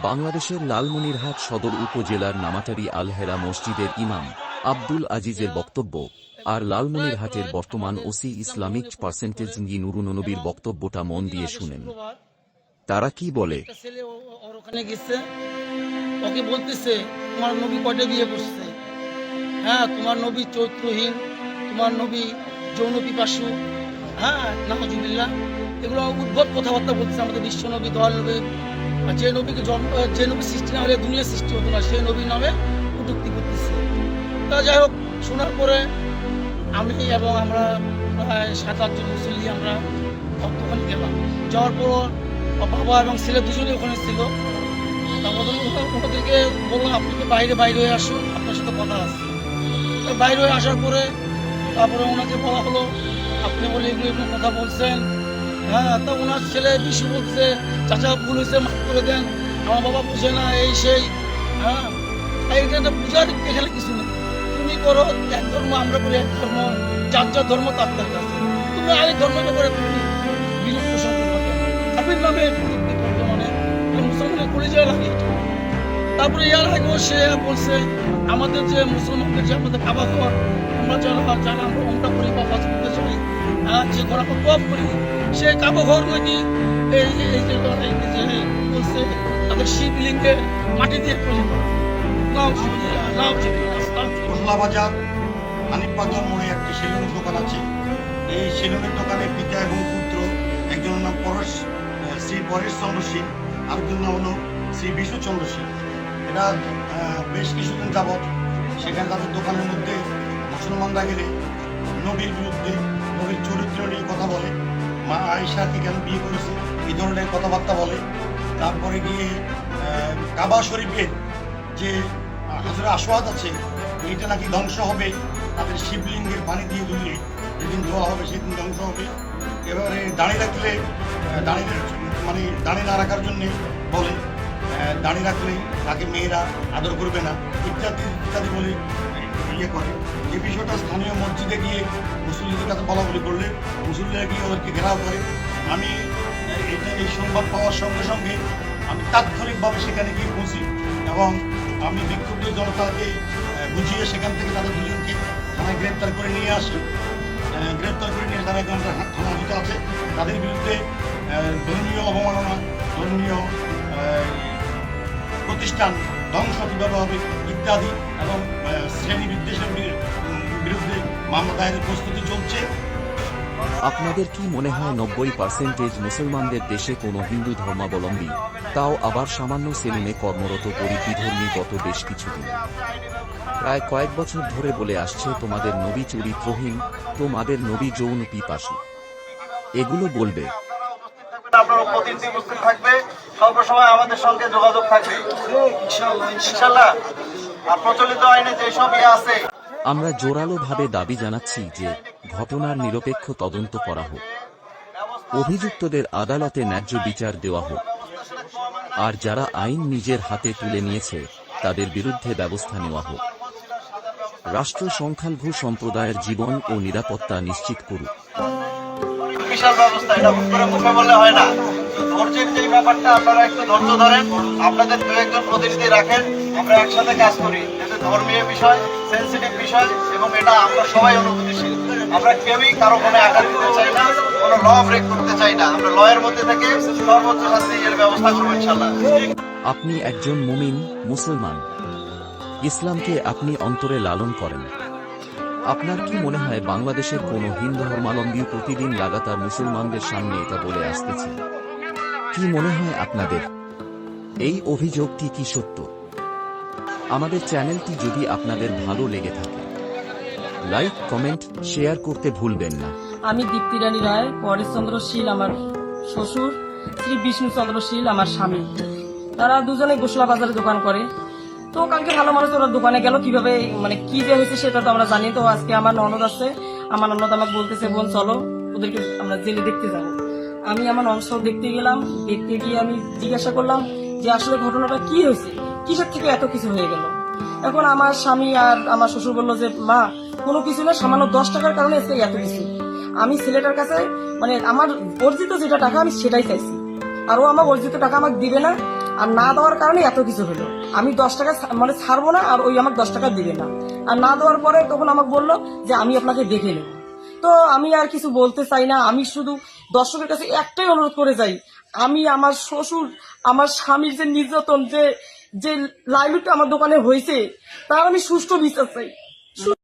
বাংলাদেশের লালমনিরহাট সদর উপজেলার নামাটারি আলহেরা মসজিদের ইমাম আব্দুল আজিজের বক্তব্য আর লালমনিরহাটের বর্তমান ওসি ইসলামিক পার্সেন্টেজ জি নুরুনবীর বক্তব্যটা মন দিয়ে শুনেন। তারা কি বলে? ওকে বলতেছে, তোমার নবী হ্যাঁ তোমার নবী চৈত্রহীন, তোমার নবী যৌন পিপাসু হ্যাঁ এগুলো উদ্ভব কথাবার্তা বলতেছে আমাদের বিশ্ব নবী, দয়াল নবী। আর যে নবীকে জন্ম যে নবী সৃষ্টি না হলে দুনিয়া সৃষ্টি হতো না সেই নবীর নামে কটুক্তি করতেছে। তা যাই হোক, শোনার পরে আমি এবং আমরা প্রায় সাত আটজন মুসল্লি আমরা ওখানে গেলাম যাওয়ার পর বাবা এবং ছেলে দুজনেই ওখানে ছিল। ওনাদেরকে বললাম, আপনি তো বাইরে বাইরে হয়ে আসুন? আপনার সাথে কথা আছে। বাইরে হয়ে আসার পরে তারপরে ওনাকে বলা হলো, আপনি বলে এগুলো কথা বলছেন। হ্যাঁ তো ওনার ছেলে বিশু বলছে, চাচা, ভুল মাফ করে দেন। আমার বাবা বুঝে না, এই সেই। হ্যাঁ একটা বুঝার এখানে কিছু নেই। তুমি করো, এক ধর্ম, আমরা করি এক ধর্ম, যার যার ধর্ম, তার তার কাছে। তুমি আরেক ধর্মের ব্যাপারে তুমি আপনি নামে মানে এটা মুসলমানের পরিচয় লাগে তারপরে ইয়ার আগেও সে বলছে, আমাদের যে মুসলমানদের যে আমাদের কাবা ঘর আমরা যারা যারা আমরা ওমটা করি বা যে ঘর আমরা করি সে কাবা ঘর নাকি এই যে এই যে যে বলছে তাদের শিবলিঙ্গে মাটি দিয়ে তৈরি করা নাও মশলা বাজার হানিফ বাজার মোড়ে একটি সেলুনের দোকান আছে। এই সেলুনের দোকানে পিতা এবং পুত্র একজনের নাম পরশ শ্রী পরেশ চন্দ্র সিং আরেকজন নাম হলো শ্রী বিষ্ণু চন্দ্র সিং আহ, বেশ কিছুদিন যাবৎ সেখানে তাদের দোকানের মধ্যে মুসলমানরা গেলে নবীর বিরুদ্ধে নবীর চরিত্র নিয়ে কথা বলে। মা আয়েশাকে কেন বিয়ে করেছে, এই ধরনের কথাবার্তা বলে। তারপরে গিয়ে কাবা শরীফের যে হাজরা আসওয়াদ আছে এটা নাকি ধ্বংস হবে, তাদের শিবলিঙ্গের পানি দিয়ে ধুলে যেদিন ধোয়া হবে, সেদিন ধ্বংস হবে। এবারে দাঁড়িয়ে রাখলে দাঁড়িয়ে মানে দাঁড়িয়ে না রাখার জন্যে বলে দাঁড়িয়ে রাখলে তাকে মেয়েরা আদর করবে না, ইত্যাদি ইত্যাদি বলে ইয়ে করে। এই বিষয়টা স্থানীয় মসজিদে গিয়ে মুসল্লিদের কাছে বলা বলি করলে মুসল্লিরা গিয়ে ওদেরকে ঘেরাও করে। আমি এটা এই সংবাদ পাওয়ার সঙ্গে সঙ্গে আমি তাৎক্ষণিকভাবে সেখানে গিয়ে পৌঁছি এবং আমি বিক্ষুব্ধ জনতাকে বুঝিয়ে সেখান থেকে তাদের দুজনকে থানায় গ্রেপ্তার করে নিয়ে আসি। গ্রেপ্তার করে নিয়ে তারা এখন আমরা থানা হাজতে আছে, তাদের বিরুদ্ধে ধর্মীয় অবমাননা, ধর্মীয় প্রতিষ্ঠান ধ্বংস কীভাবে হবে ইত্যাদি এবং শ্রেণি বিদ্বেষের বিরুদ্ধে মামলা দায়েরের প্রস্তুতি চলছে। আপনাদের কি মনে হয় নব্বই পার্সেন্টেজ মুসলমানদের দেশে কোনো হিন্দু ধর্মাবলম্বী? তাও আবার সামান্য সেলুনে কর্মরত পরিধর্মী গত বেশ কিছুদিন। প্রায় কয়েক বছর ধরে বলে আসছে তোমাদের নবী চরিত্রহীন তোমাদের নবী যৌন পিপাসু। এগুলো বলবে। আপনার প্রতিনিধি উপস্থিত থাকবে। সর্বসময় আমাদের সঙ্গে যোগাযোগ থাকবে। ইনশাল্লাহ আর প্রচলিত আইনে যেসব ইয়ে আছে আমরা জোরালোভাবে দাবি জানাচ্ছি যে ঘটনার নিরপেক্ষ তদন্ত করা হোক। অভিযুক্তদের আদালতে ন্যায্য বিচার দেওয়া হোক। আর যারা আইন নিজের হাতে তুলে নিয়েছে তাদের বিরুদ্ধে ব্যবস্থা নেওয়া হোক। রাষ্ট্র সংখ্যালঘু সম্প্রদায়ের জীবন ও নিরাপত্তা নিশ্চিত করুক। বিশাল ব্যবস্থা এটা বললে হয় না। ধৈর্যের যে ব্যাপারটা আপনারা একটু ধৈর্য ধরেন, আপনাদের দু একজন প্রতিনিধি রাখেন, আমরা একসাথে কাজ করি। এটা ধর্মীয় বিষয় সেন্সিটিভ বিষয়, এবং এটা আমরা সবাই অনুভূতিশীল। আমরা কেউই কারও কোনো আঘাত দিতে চাই না, কোনো ল ব্রেক করতে চাই না। আমরা লয়ের মধ্যে থেকে সর্বোচ্চ শাস্তি এর ব্যবস্থা করব ইনশাল্লাহ আপনি একজন মুমিন, মুসলমান। ইসলামকে আপনি অন্তরে লালন করেন। আপনার কি মনে হয় বাংলাদেশের কোনো হিন্দু ধর্মাবলম্বী প্রতিদিন লাগাতার মুসলমানদের সামনে এটা বলে আসতেছে? কি মনে হয় আপনাদের? এই অভিযোগটি কি সত্য? আমাদের চ্যানেলটি যদি আপনাদের ভালো লেগে থাকে, লাইক, কমেন্ট, শেয়ার করতে ভুলবেন না। আমি দীপ্তি রানী রায়, পরেশচন্দ্র শীল আমার শ্বশুর, শ্রী বিষ্ণুচন্দ্র শীল আমার স্বামী। তারা দুজনে গোসলা বাজারে দোকান করে। তো কালকে ভালো মানুষ ওরা দোকানে গেল, কীভাবে মানে কি যে হয়েছে সেটা তো আমরা জানি। তো আজকে আমার ননদ আছে, আমার ননদ আমাকে বলতেছে, বোন চলো, ওদেরকে আমরা জেলে দেখতে যাব। আমি আমার সহ দেখতে গেলাম, দেখতে গিয়ে আমি জিজ্ঞাসা করলাম যে আসলে ঘটনাটা কি হয়েছে? কিসের থেকে এত কিছু হয়ে গেল? এখন আমার স্বামী আর আমার শ্বশুর বলল যে, মা, কোনো কিছু না, সামান্য দশ টাকার কারণে আজকে এত কিছু। আমি ছেলেটার কাছে মানে আমার অর্জিত যেটা টাকা আমি সেটাই চাইছি। আর ও আমার অর্জিত টাকা আমাকে দিবে না, আর না দেওয়ার কারণে এত কিছু হলো। আমি দশ টাকা মানে ছাড়বো না, আর ওই আমাকে দশ টাকা দিবে না। আর না দেওয়ার পরে তখন আমাকে বলল যে, আমি আপনাকে দেখে নেব। তো আমি আর কিছু বলতে চাই না, আমি শুধু দর্শকের কাছে একটাই অনুরোধ করে যাই, আমি আমার শ্বশুর, আমার স্বামীর যে নির্যাতন, যে যে লাইলুটা আমার দোকানে হয়েছে, তার আমি সুষ্ঠু বিচার চাই।